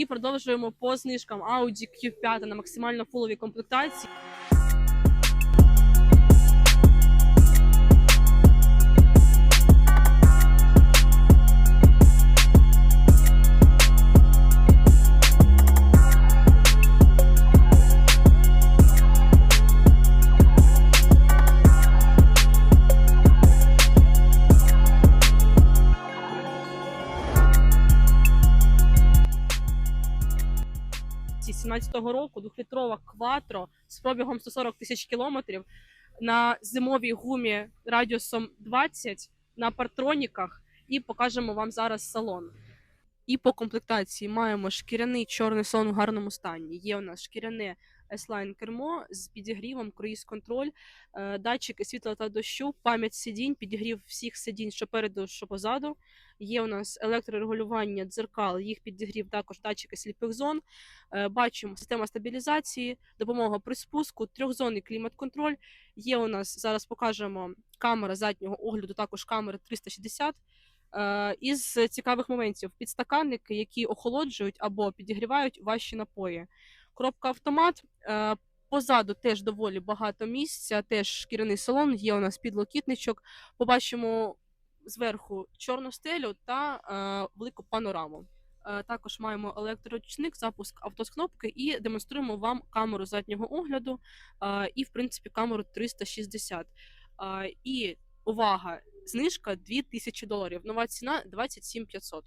І продовжуємо по знижкам Audi Q5 на максимально фуловій комплектації. Ці 17-го року двохлітрова кватро з пробігом 140 тисяч кілометрів на зимовій гумі радіусом 20 на партроніках, і покажемо вам зараз салон. І по комплектації маємо шкіряний чорний салон в гарному стані. Є у нас шкіряне S-Line кермо з підігрівом, круїз контроль, е, датчики світла та дощу, пам'ять сидінь, підігрів всіх сидінь, що переду, що позаду. Є у нас електрорегулювання дзеркал, їх підігрів також датчики сліпих зон. Е, Бачимо система стабілізації, допомога при спуску, трьохзонний клімат-контроль. Є у нас зараз покажемо камера заднього огляду, також камери 360. Е, Із цікавих моментів підстаканники, які охолоджують або підігрівають ваші напої. Коробка автомат. Е, Позаду теж доволі багато місця, теж шкіряний салон, є у нас підлокітничок. Побачимо зверху чорну стелю та е, велику панораму. Е, Також маємо електроручник, запуск авто з кнопки і демонструємо вам камеру заднього огляду е, і, в принципі, камеру 360. Е, І увага! Знижка 2000 доларів. Нова ціна 27 500.